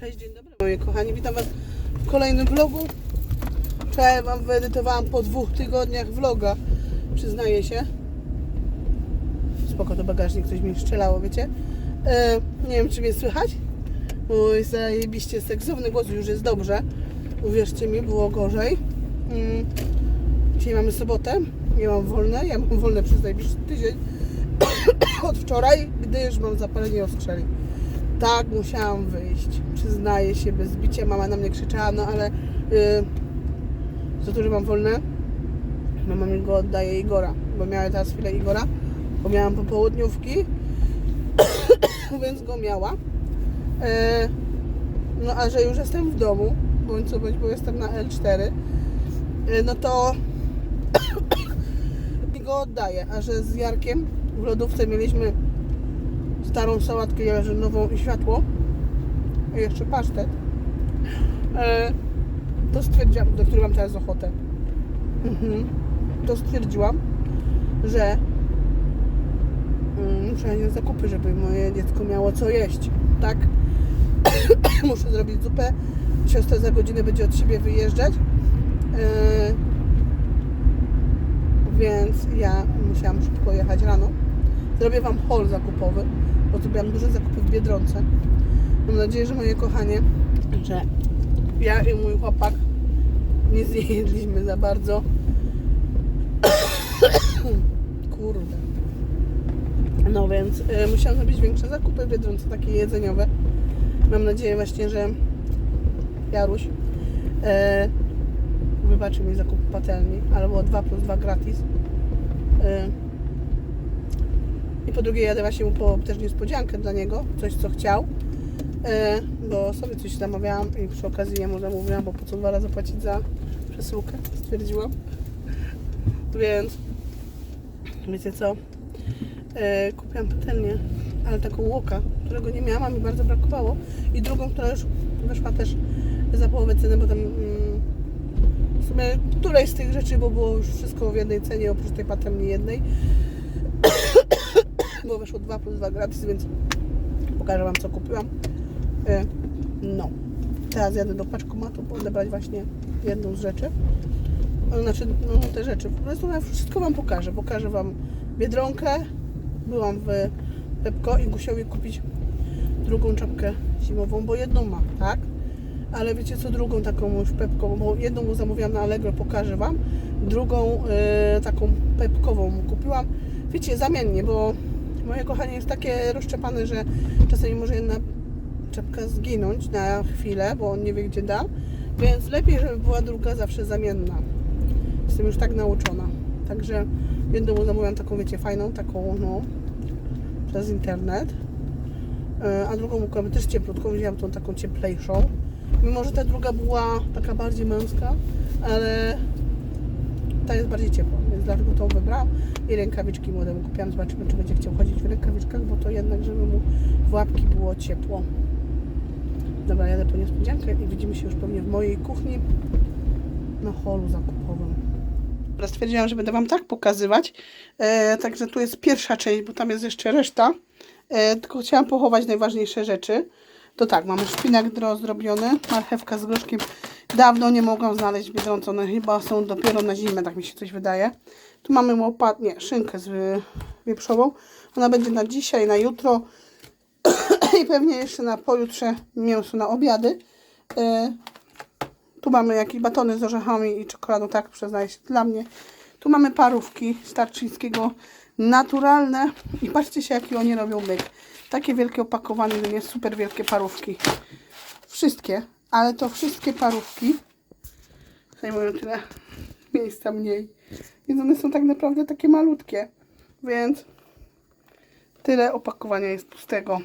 Cześć, dzień dobry moi kochani, witam Was w kolejnym vlogu. Wczoraj Wam wyedytowałam po dwóch tygodniach vloga, przyznaję się. Spoko, to bagażnik, coś mi strzelało, wiecie. E, nie wiem, czy mnie słychać. Mój zajebiście seksowny głos już jest dobrze. Uwierzcie mi, było gorzej. Mm. Dzisiaj mamy sobotę, nie mam wolne, ja mam wolne przez najbliższy tydzień od wczoraj, gdyż mam zapalenie oskrzeli. Tak, musiałam wyjść. Przyznaję się, bez bicia. Mama na mnie krzyczała, no ale yy, za to, że mam wolne, mama mi go oddaje Igora, bo miała teraz chwilę Igora, bo miałam popołudniówki, więc go miała. Yy, no a że już jestem w domu, bądź co bądź, bo jestem na L4, yy, no to mi go oddaję, a że z Jarkiem w lodówce mieliśmy starą sałatkę jarzynową i światło. I jeszcze pasztet. E, to stwierdziłam, do której mam teraz ochotę. Mhm. to stwierdziłam że mm, muszę na zakupy, żeby moje dziecko miało co jeść tak? Muszę zrobić zupę. Siostra za godzinę będzie od siebie wyjeżdżać. E, więc ja musiałam szybko jechać rano. Zrobię Wam haul zakupowy, bo zrobiłam duże zakupy w Biedronce. Mam nadzieję, że moje kochanie, że ja i mój chłopak nie zjedliśmy za bardzo. Kurde. No więc y, musiałam zrobić większe zakupy w Biedronce, takie jedzeniowe. Mam nadzieję właśnie, że Jaruś y, wybaczy mi zakup patelni, albo 2 plus 2 gratis. Y, i po drugie jadę właśnie mu po też niespodziankę dla niego, coś co chciał. E, bo sobie coś zamawiałam i przy okazji jemu zamówiłam, bo po co dwa razy płacić za przesyłkę, stwierdziłam. Więc wiecie co? E, kupiłam patelnię, ale taką łoka, którego nie miałam, mi bardzo brakowało. I drugą, która już weszła też za połowę ceny, bo tam mm, w sumie z tych rzeczy, bo było już wszystko w jednej cenie, oprócz tej patelni jednej bo weszło 2 plus 2 gratis, więc pokażę Wam co kupiłam. E, No, teraz jadę do paczkomatu odebrać właśnie jedną z rzeczy. E, Znaczy, no te rzeczy. Prostu ja wszystko Wam pokażę. Pokażę Wam Biedronkę. Byłam w Pepko i Gusiowi kupić drugą czapkę zimową, bo jedną ma, tak? Ale wiecie co, drugą taką już Pepko, bo jedną zamówiłam na Allegro, pokażę Wam. Drugą e, taką Pepkową kupiłam. Wiecie, zamiennie, bo moje kochanie jest takie rozczepane, że czasami może jedna czepka zginąć na chwilę, bo on nie wie gdzie da, więc lepiej, żeby była druga zawsze zamienna. Jestem już tak nauczona. Także jedną zamówiłam taką, wiecie, fajną, taką, no, przez internet, E, a drugą mu też cieplutką, wzięłam tą taką cieplejszą. Mimo, że ta druga była taka bardziej męska, ale ta jest bardziej ciepła, więc dlatego tą wybrałam. I rękawiczki młodemu kupiłam. Zobaczymy, czy będzie chciał chodzić w rękawiczkach, bo to jednak, żeby mu w łapki było ciepło. Dobra, jadę po niespodziankę i widzimy się już pewnie w mojej kuchni na holu zakupowym. Dobra, stwierdziłam, że będę Wam tak pokazywać. E, także tu jest pierwsza część, bo tam jest jeszcze reszta. E, tylko chciałam pochować najważniejsze rzeczy. To tak, mamy szpinak rozdrobiony, marchewka z groszkiem. Dawno nie mogłam znaleźć Biedronce, one chyba są dopiero na zimę, tak mi się coś wydaje. Tu mamy łopat, nie, szynkę z y, wieprzową. Ona będzie na dzisiaj, na jutro i pewnie jeszcze na pojutrze mięso na obiady. E, tu mamy jakieś batony z orzechami i czekoladą, tak przyznaję się, dla mnie. Tu mamy parówki starczyńskiego, naturalne i patrzcie się jaki oni robią myk. Takie wielkie opakowanie, to nie super wielkie parówki. Wszystkie, ale to wszystkie parówki zajmują tyle miejsca mniej. Więc one są tak naprawdę takie malutkie. Więc tyle opakowania jest pustego.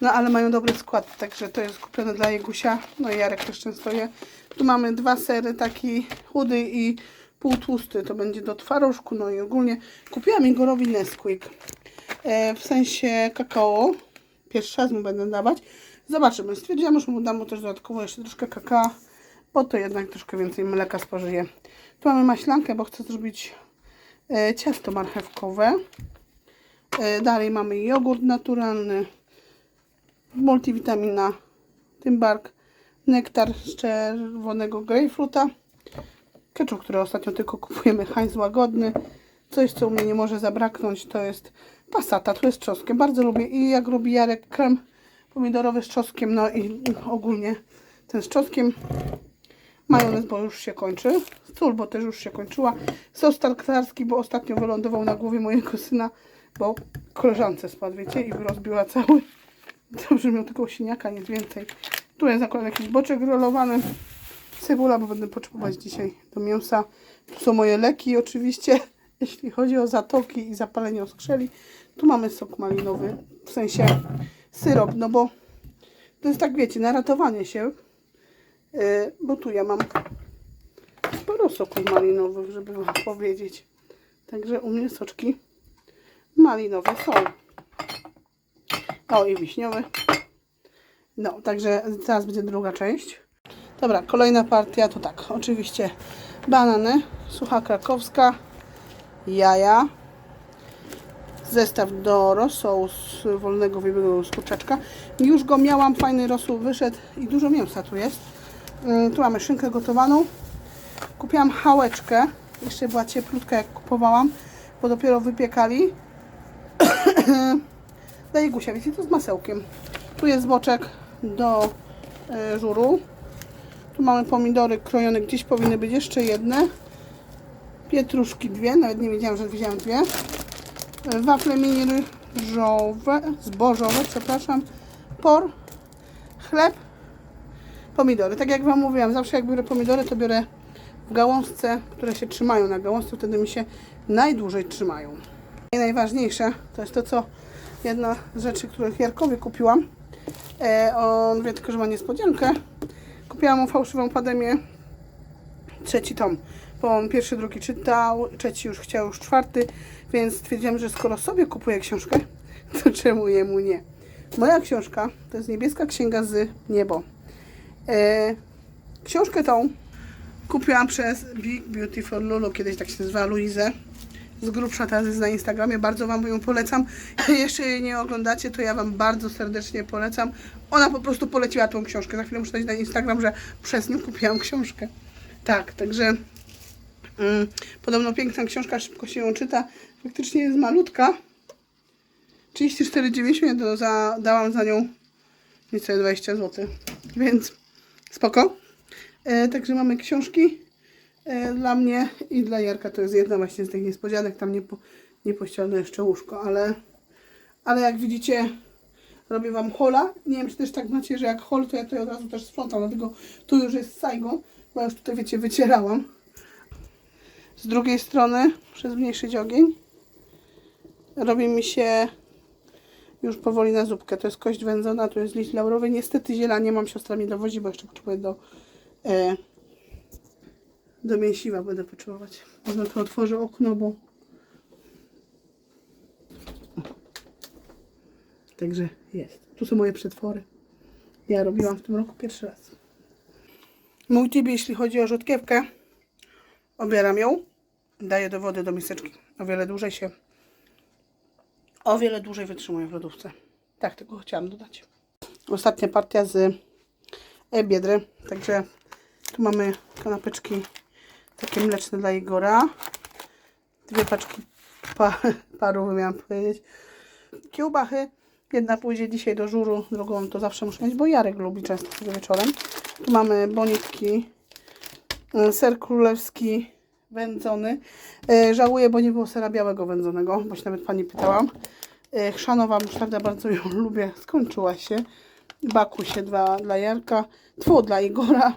No ale mają dobry skład, także to jest kupione dla Jegusia. No i Jarek też często je. Tu mamy dwa sery, taki chudy i półtłusty. To będzie do twarożku. No i ogólnie kupiłam Igorowi Nesquik. E, w sensie kakao. Pierwszy raz mu będę dawać. Zobaczymy. Stwierdziłam, że mu dam mu też dodatkowo jeszcze troszkę kakao, bo to jednak troszkę więcej mleka spożyje. Tu mamy maślankę, bo chcę zrobić e, ciasto marchewkowe. E, dalej mamy jogurt naturalny. multivitamina Tymbark, nektar z czerwonego grejpfruta, ketchup, który ostatnio tylko kupujemy, Heinz Łagodny, coś co u mnie nie może zabraknąć to jest pasata, to jest trzoskiem, bardzo lubię i jak robi Jarek krem pomidorowy z trzoskiem, no i ogólnie ten z trzoskiem, majonez, bo już się kończy, sól, bo też już się kończyła, sos tartarski, bo ostatnio wylądował na głowie mojego syna, bo koleżance spadł, wiecie, i rozbiła cały. Dobrze miał tylko siniaka, nic więcej. Tu jest akurat jakiś boczek rolowany, cebula, bo będę potrzebować dzisiaj do mięsa. Tu są moje leki oczywiście, jeśli chodzi o zatoki i zapalenie oskrzeli. Tu mamy sok malinowy, w sensie syrop, no bo to jest tak, wiecie, na ratowanie się, yy, bo tu ja mam sporo soków malinowych, żeby wam powiedzieć. Także u mnie soczki malinowe są. O, i wiśniowy. No, także teraz będzie druga część. Dobra, kolejna partia to tak, oczywiście banany, sucha krakowska, jaja, zestaw do rosołu z wolnego wybiegu z kurczaczka. Już go miałam, fajny rosół wyszedł i dużo mięsa tu jest. Yy, Tu mamy szynkę gotowaną. Kupiłam hałeczkę, jeszcze była cieplutka jak kupowałam, bo dopiero wypiekali. Daję gusia, wiecie, to z masełkiem. Tu jest boczek do e, żuru. Tu mamy pomidory krojone, gdzieś powinny być jeszcze jedne. Pietruszki dwie, nawet nie wiedziałam, że wziąłem dwie. Wafle mini ryżowe, zbożowe, przepraszam. Por, chleb, pomidory. Tak jak Wam mówiłam, zawsze jak biorę pomidory, to biorę w gałązce, które się trzymają na gałązce, wtedy mi się najdłużej trzymają. I najważniejsze to jest to, co jedna z rzeczy, których Jarkowi kupiłam. E, on wie tylko, że ma niespodziankę. Kupiłam mu fałszywą pandemię. Trzeci tom. Bo on pierwszy, drugi czytał, trzeci już chciał, już czwarty, więc stwierdziłam, że skoro sobie kupuję książkę, to czemu jemu nie? Moja książka to jest niebieska księga z niebo. E, książkę tą kupiłam przez Big Beautiful Lulu, kiedyś tak się nazywała Luizę z grubsza teraz jest na Instagramie, bardzo Wam ją polecam. Jeszcze jej nie oglądacie, to ja Wam bardzo serdecznie polecam. Ona po prostu poleciła tą książkę. Za chwilę muszę dać na Instagram, że przez nią kupiłam książkę. Tak, także mm, podobno piękna książka, szybko się ją czyta. Faktycznie jest malutka. 34,90 ja to za, dałam za nią niecałe 20 zł. Więc spoko. E, także mamy książki. E, Dla mnie i dla Jarka to jest jedna właśnie z tych niespodzianek. Tam nie, po, nie pościelone jeszcze łóżko, ale, ale jak widzicie, robię Wam hola. Nie wiem, czy też tak macie, że jak hol, to ja tutaj od razu też sprzątam, dlatego tu już jest sajgą, bo już tutaj, wiecie, wycierałam. Z drugiej strony, przez zmniejszyć ogień, robi mi się już powoli na zupkę. To jest kość wędzona, tu jest liść laurowy. Niestety ziela nie mam, siostra mi dowozi, bo jeszcze potrzebuję do... E, do mięsiwa będę potrzebować. Może to otworzę okno, bo... Także jest. Tu są moje przetwory. Ja robiłam w tym roku pierwszy raz. Mój tip, jeśli chodzi o rzodkiewkę, obieram ją, daję do wody do miseczki. O wiele dłużej się, o wiele dłużej wytrzymuje w lodówce. Tak, tylko chciałam dodać. Ostatnia partia z e, biedry, także tu mamy kanapeczki takie mleczne dla Igora. Dwie paczki pa, paru, miałam powiedzieć. Kiełbachy. Jedna pójdzie dzisiaj do żuru, drugą to zawsze muszę mieć, bo Jarek lubi często sobie wieczorem. Tu mamy bonitki, ser królewski wędzony. E, żałuję, bo nie było sera białego wędzonego, bo się nawet pani pytałam. E, chrzanowa musztarda, bardzo ją lubię, skończyła się. Bakusie dwa dla Jarka, tfu dla Igora.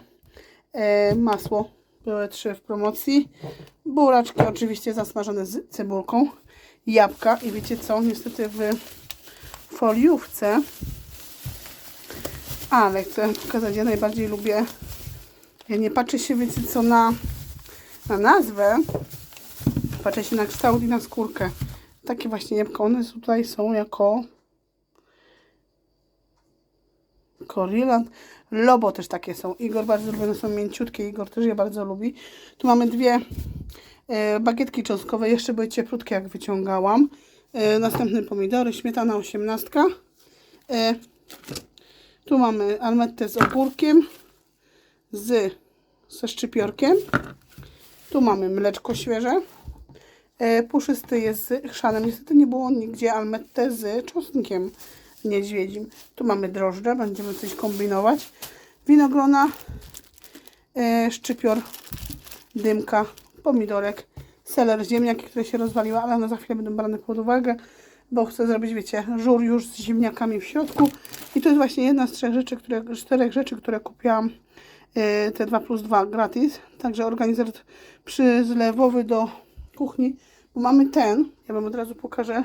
E, masło były trzy w promocji. Buraczki oczywiście zasmażone z cebulką. Jabłka i wiecie co, niestety w foliówce ale chcę pokazać, ja najbardziej lubię ja nie patrzę się, wiecie co, na na nazwę patrzę się na kształt i na skórkę takie właśnie jabłka, one tutaj są jako Koriland. Lobo też takie są. Igor bardzo lubi, one są mięciutkie. Igor też je bardzo lubi. Tu mamy dwie e, bagietki cząstkowe. Jeszcze były cieplutkie, jak wyciągałam. E, następne pomidory, śmietana osiemnastka. E, Tu mamy almettę z ogórkiem, z, ze szczypiorkiem. Tu mamy mleczko świeże. E, puszysty jest z chrzanem. Niestety nie było nigdzie almetę z czosnkiem niedźwiedzim. Tu mamy drożdże, będziemy coś kombinować. Winogrona, e, szczypior, dymka, pomidorek, seler, ziemniaki, które się rozwaliły, ale one za chwilę będą brane pod uwagę, bo chcę zrobić, wiecie, żur już z ziemniakami w środku. I to jest właśnie jedna z trzech rzeczy, które, czterech rzeczy, które kupiłam te 2 plus 2 gratis. Także organizer przyzlewowy do kuchni, bo mamy ten, ja wam od razu pokażę,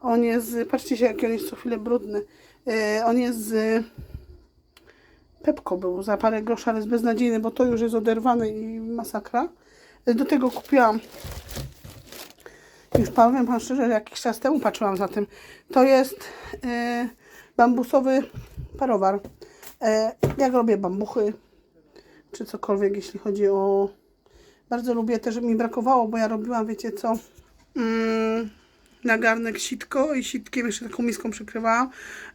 on jest, patrzcie się jaki on jest co chwilę brudny, E, on jest z Pepko był za parę groszy, ale jest beznadziejny, bo to już jest oderwane i masakra. E, Do tego kupiłam już powiem Wam szczerze, jakiś czas temu patrzyłam za tym. To jest e, bambusowy parowar. E, jak robię bambuchy, czy cokolwiek, jeśli chodzi o... Bardzo lubię też, mi brakowało, bo ja robiłam, wiecie co, mm, na garnek sitko i sitkiem jeszcze taką miską przykrywałam.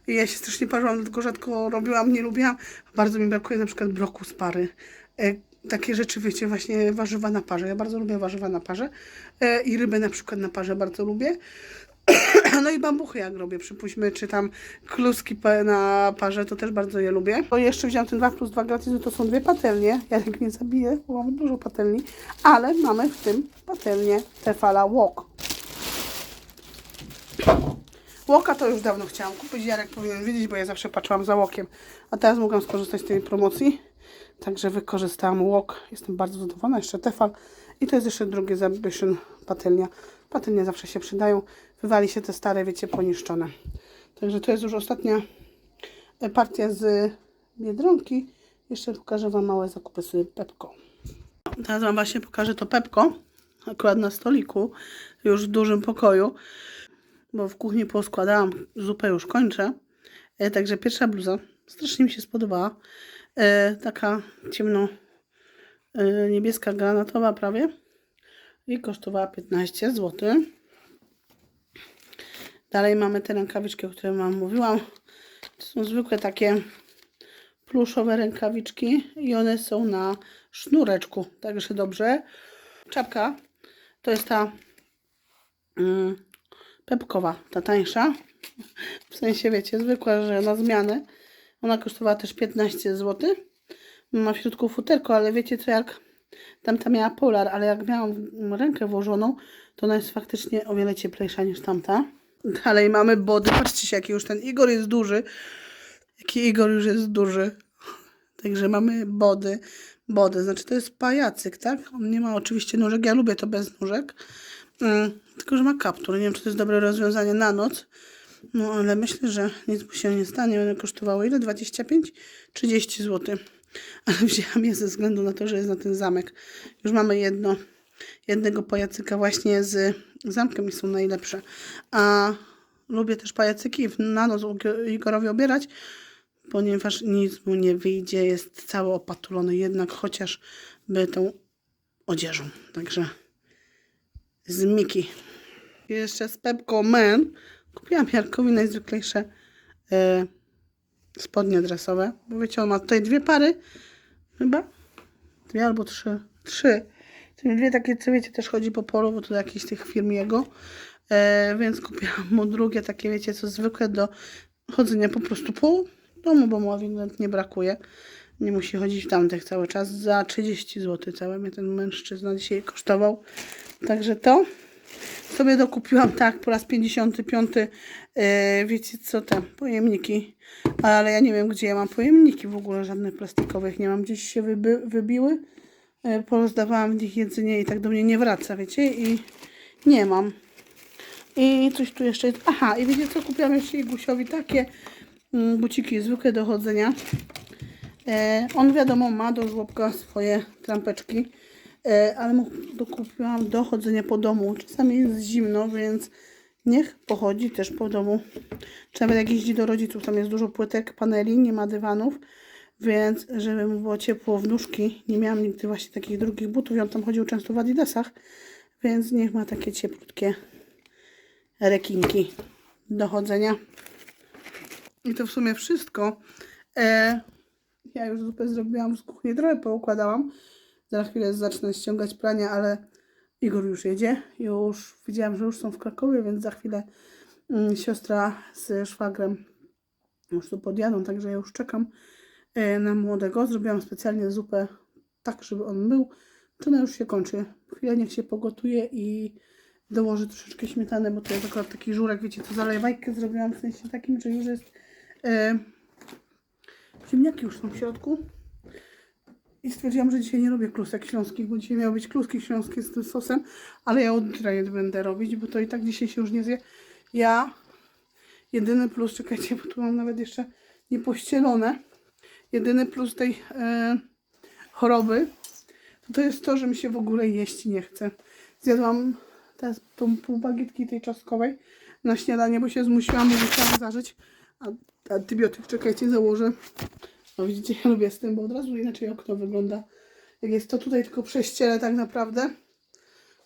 I ja się strasznie parzyłam, dlatego rzadko robiłam, nie lubiłam. Bardzo mi brakuje na przykład broku z pary. E, takie rzeczy, wiecie, właśnie warzywa na parze. Ja bardzo lubię warzywa na parze. E, I rybę na przykład na parze bardzo lubię. No i bambuchy jak robię, przypuśćmy, czy tam kluski na parze, to też bardzo je lubię. To jeszcze wziąłem ten 2 plus 2 gratis, no to są dwie patelnie. Ja tak nie zabiję, bo mamy dużo patelni, ale mamy w tym patelnię Tefala Wok. Łoka to już dawno chciałam kupić, Jarek powinien wiedzieć, bo ja zawsze patrzyłam za łokiem. A teraz mogłam skorzystać z tej promocji. Także wykorzystałam łok. Jestem bardzo zadowolona. Jeszcze tefal. I to jest jeszcze drugie Zabition patelnia. Patelnie zawsze się przydają. Wywali się te stare, wiecie, poniszczone. Także to jest już ostatnia e, partia z Biedronki. Jeszcze pokażę Wam małe zakupy z Pepko. Teraz Wam właśnie pokażę to Pepko. Akurat na stoliku, już w dużym pokoju bo w kuchni poskładałam, zupę już kończę. E, także pierwsza bluza strasznie mi się spodobała. E, taka ciemno niebieska, granatowa prawie. I kosztowała 15 zł. Dalej mamy te rękawiczki, o których Wam mówiłam. To są zwykłe takie pluszowe rękawiczki i one są na sznureczku, także dobrze. Czapka to jest ta mm, pepkowa, ta tańsza. W sensie, wiecie, zwykła, że na zmianę. Ona kosztowała też 15 zł. Ma w środku futerko, ale wiecie co, jak tamta miała polar, ale jak miałam rękę włożoną, to ona jest faktycznie o wiele cieplejsza niż tamta. Dalej mamy body. Patrzcie się, jaki już ten Igor jest duży. Jaki Igor już jest duży. Także mamy body. Body, znaczy to jest pajacyk, tak? On nie ma oczywiście nóżek. Ja lubię to bez nóżek. Mm, tylko, że ma kaptur. Nie wiem, czy to jest dobre rozwiązanie na noc. No, ale myślę, że nic mu się nie stanie. One kosztowały ile? 25? 30 zł. Ale wzięłam je ze względu na to, że jest na ten zamek. Już mamy jedno, jednego pajacyka właśnie z zamkiem i są najlepsze. A lubię też pajacyki na noc Igorowi obierać, ponieważ nic mu nie wyjdzie. Jest cały opatulony jednak chociaż by tą odzieżą. Także z Miki. Jeszcze z Pepco Man kupiłam Jarkowi najzwyklejsze e, spodnie dresowe. Bo wiecie, on ma tutaj dwie pary. Chyba? Dwie albo trzy. Trzy. Czyli dwie takie, co wiecie, też chodzi po polu, bo to jakiś tych firm jego. E, więc kupiłam mu drugie takie, wiecie, co zwykłe do chodzenia po prostu po domu, bo mu ewidentnie brakuje. Nie musi chodzić w tamtych cały czas. Za 30 zł cały mnie ten mężczyzna dzisiaj kosztował. Także to sobie dokupiłam tak po raz 55. E, wiecie co te pojemniki. Ale ja nie wiem gdzie ja mam pojemniki w ogóle żadnych plastikowych. Nie mam gdzieś się wyby, wybiły. E, porozdawałam w nich jedzenie i tak do mnie nie wraca, wiecie? I nie mam. I coś tu jeszcze jest. Aha, i wiecie co? Kupiłam jeszcze Igusiowi takie mm, buciki zwykłe do chodzenia. E, on wiadomo ma do żłobka swoje trampeczki, ale mu dokupiłam do chodzenia po domu. Czasami jest zimno, więc niech pochodzi też po domu. Czy nawet jak jeździ do rodziców, tam jest dużo płytek, paneli, nie ma dywanów, więc żeby mu było ciepło w nóżki, nie miałam nigdy właśnie takich drugich butów, on tam chodził często w adidasach, więc niech ma takie cieplutkie rekinki do chodzenia. I to w sumie wszystko. E, ja już zupę zrobiłam z kuchni, trochę poukładałam. Za chwilę zacznę ściągać prania, ale Igor już jedzie. Już widziałam, że już są w Krakowie, więc za chwilę mm, siostra z szwagrem już tu podjadą, także ja już czekam e, na młodego. Zrobiłam specjalnie zupę tak, żeby on był. Czy ona już się kończy? Chwilę niech się pogotuje i dołożę troszeczkę śmietany, bo to jest akurat taki żurek, wiecie, co zalewajkę zrobiłam w sensie takim, że już jest e, ziemniaki już są w środku. I stwierdziłam, że dzisiaj nie robię klusek śląskich, bo dzisiaj miały być kluski śląskie z tym sosem, ale ja od jutra będę robić, bo to i tak dzisiaj się już nie zje. Ja, jedyny plus, czekajcie, bo tu mam nawet jeszcze niepościelone, jedyny plus tej e, choroby, to, to jest to, że mi się w ogóle jeść nie chce. Zjadłam teraz tą pół bagietki tej czosnkowej na śniadanie, bo się zmusiłam, bo musiałam zażyć a, antybiotyk. Czekajcie, założę. No widzicie, ja lubię z tym, bo od razu inaczej okno wygląda. Jak jest to tutaj tylko prześciele tak naprawdę.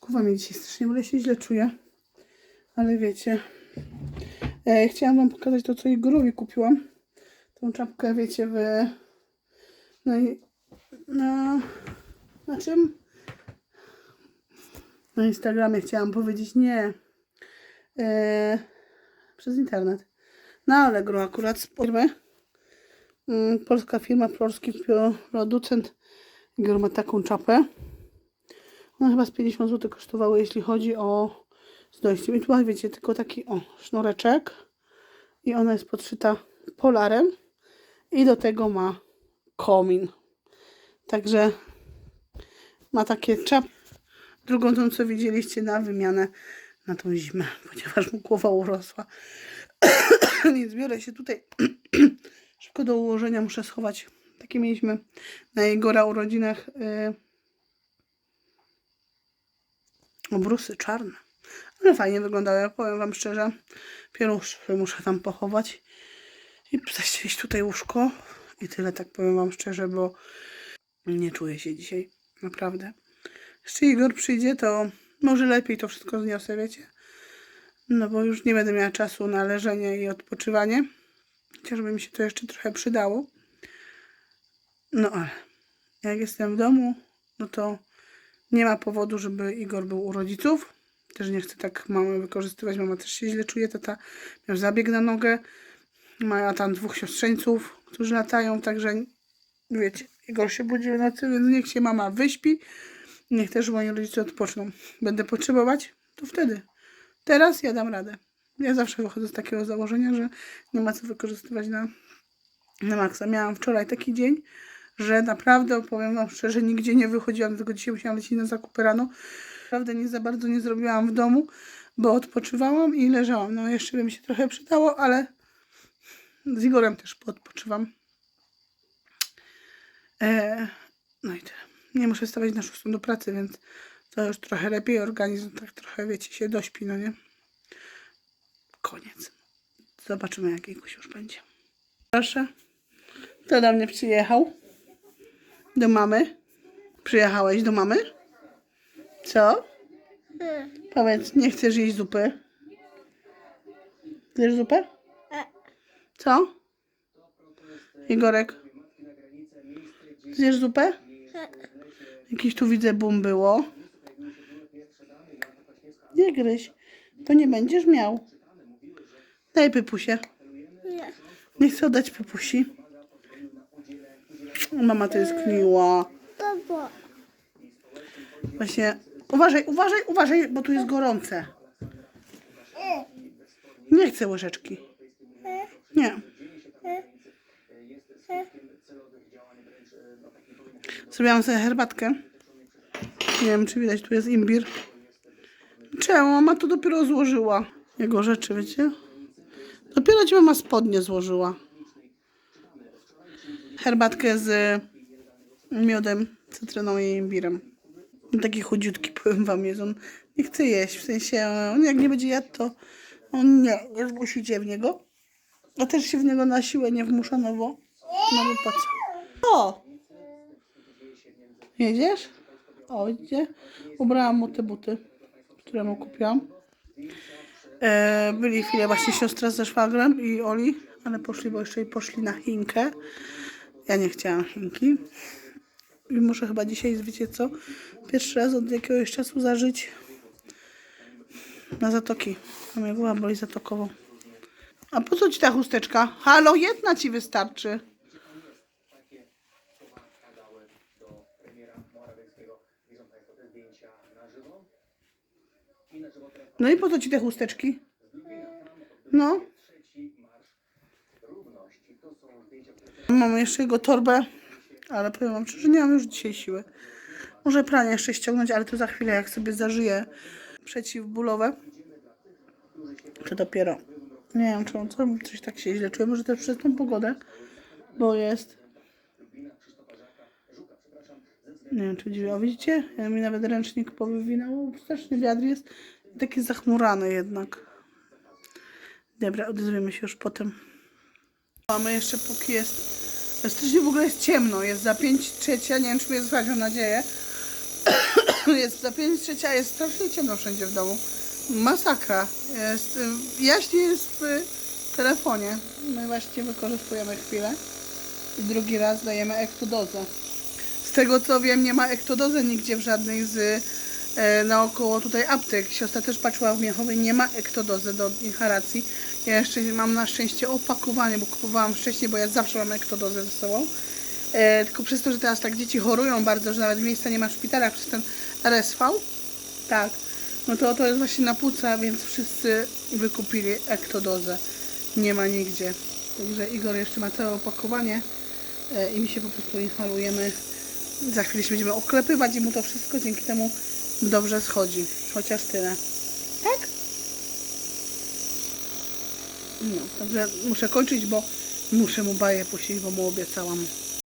Kuwa mnie dzisiaj strasznie, bo się źle czuję. Ale wiecie. E, chciałam wam pokazać to, co Igorowi kupiłam. Tą czapkę, wiecie, w... No i... Na... Na czym? Na Instagramie chciałam powiedzieć nie. E, przez internet. Na Allegro akurat. Mm, Polska firma, polski producent. Igor ma taką czapę. Ona chyba z 50 zł kosztowała, jeśli chodzi o z dojściem. I tu wiecie, tylko taki o sznureczek. I ona jest podszyta polarem. I do tego ma komin. Także ma takie czap. Drugą tą, co widzieliście na wymianę na tą zimę, ponieważ mu głowa urosła. Więc biorę się tutaj szybko do ułożenia. Muszę schować. Takie mieliśmy na Igora urodzinach yy, obrusy czarne. Ale fajnie wyglądały, powiem Wam szczerze. Pieluszki muszę tam pochować. I zaścielić tutaj łóżko. I tyle, tak powiem Wam szczerze, bo nie czuję się dzisiaj. Naprawdę. Jeszcze Igor przyjdzie, to może lepiej to wszystko zniosę, wiecie? No bo już nie będę miała czasu na leżenie i odpoczywanie. Chociażby mi się to jeszcze trochę przydało. No ale jak jestem w domu, no to nie ma powodu, żeby Igor był u rodziców. Też nie chcę tak mamy wykorzystywać. Mama też się źle czuje. Tata miał zabieg na nogę. Ma tam dwóch siostrzeńców, którzy latają, także wiecie, Igor się budzi w nocy, więc niech się mama wyśpi. Niech też moi rodzice odpoczną. Będę potrzebować, to wtedy. Teraz ja dam radę. Ja zawsze wychodzę z takiego założenia, że nie ma co wykorzystywać na, na maksa. Miałam wczoraj taki dzień, że naprawdę, powiem Wam szczerze, nigdzie nie wychodziłam, tylko dzisiaj musiałam lecieć na zakupy rano. Naprawdę nie za bardzo nie zrobiłam w domu, bo odpoczywałam i leżałam. No jeszcze by mi się trochę przydało, ale z Igorem też poodpoczywam. E, no i tyle. Nie muszę stawać na szóstą do pracy, więc to już trochę lepiej. Organizm tak trochę, wiecie, się dośpi, no nie? Koniec. Zobaczymy, jak jakoś już będzie. Proszę. Kto do mnie przyjechał? Do mamy? Przyjechałeś do mamy? Co? Powiedz, nie chcesz jeść zupy? Chcesz zupę? Co? Igorek? Zjesz zupę? Jakiś tu widzę bum było. Nie gryź. To nie będziesz miał. Daj Pypusie. Nie. Nie chcę oddać Pypusi. Mama to jest. Babo. Właśnie. Uważaj, uważaj, uważaj, bo tu jest gorące. Nie chcę łyżeczki. Nie. Zrobiłam sobie herbatkę. Nie wiem, czy widać, tu jest imbir. Czemu? Mama to dopiero złożyła. Jego rzeczy, wiecie? Dopiero ci mama spodnie złożyła. Herbatkę z miodem, cytryną i imbirem. Taki chudziutki, powiem wam, jest on. Nie chce jeść, w sensie, on jak nie będzie jadł, to on nie, nie zmusicie w niego. A też się w niego na siłę nie wmuszono, bo no bo po co? O! Jedziesz? O, widzicie? Ubrałam mu te buty, które mu kupiłam. E, byli chwilę właśnie siostra ze szwagrem i Oli, ale poszli, bo jeszcze poszli na Chinkę. Ja nie chciałam Chinki. I muszę chyba dzisiaj, wiecie co, pierwszy raz od jakiegoś czasu zażyć na zatoki. A mnie głowa boli zatokową. A po co ci ta chusteczka? Halo, jedna ci wystarczy. No i po co ci te chusteczki? No. Mam jeszcze jego torbę, ale powiem wam szczerze, nie mam już dzisiaj siły. Może pranie jeszcze ściągnąć, ale to za chwilę, jak sobie zażyję przeciwbólowe, to dopiero. Nie wiem, czemu co, coś tak się źle czuję. Może też przez tą pogodę, bo jest. Nie wiem, czy dziwi. O, widzicie? Ja mi nawet ręcznik powywinął. Strasznie wiatr jest. Taki zachmurany jednak. Dobra, odezwiemy się już potem. Mamy jeszcze póki jest. Strasznie w ogóle jest ciemno. Jest za 5 trzecia. Nie wiem, czy mnie słychać, mam nadzieję. jest za 5 trzecia, jest strasznie ciemno wszędzie w domu. Masakra. Jest, y, jaśnie jest w telefonie. My właśnie wykorzystujemy chwilę. I drugi raz dajemy ektodozę. Z tego co wiem, nie ma ektodozy nigdzie w żadnej z naokoło tutaj aptek. Siostra też patrzyła w Miechowie, nie ma ektodozy do inhalacji. Ja jeszcze mam na szczęście opakowanie, bo kupowałam wcześniej, bo ja zawsze mam ektodozę ze sobą. E, tylko przez to, że teraz tak dzieci chorują bardzo, że nawet miejsca nie ma w szpitalach przez ten RSV. Tak. No to to jest właśnie na płuca, więc wszyscy wykupili ektodozę. Nie ma nigdzie. Także Igor jeszcze ma całe opakowanie e, i my się po prostu inhalujemy. Za chwilę się będziemy oklepywać i mu to wszystko dzięki temu dobrze schodzi. Chociaż tyle. Tak? No, także muszę kończyć, bo muszę mu baję puścić, bo mu obiecałam.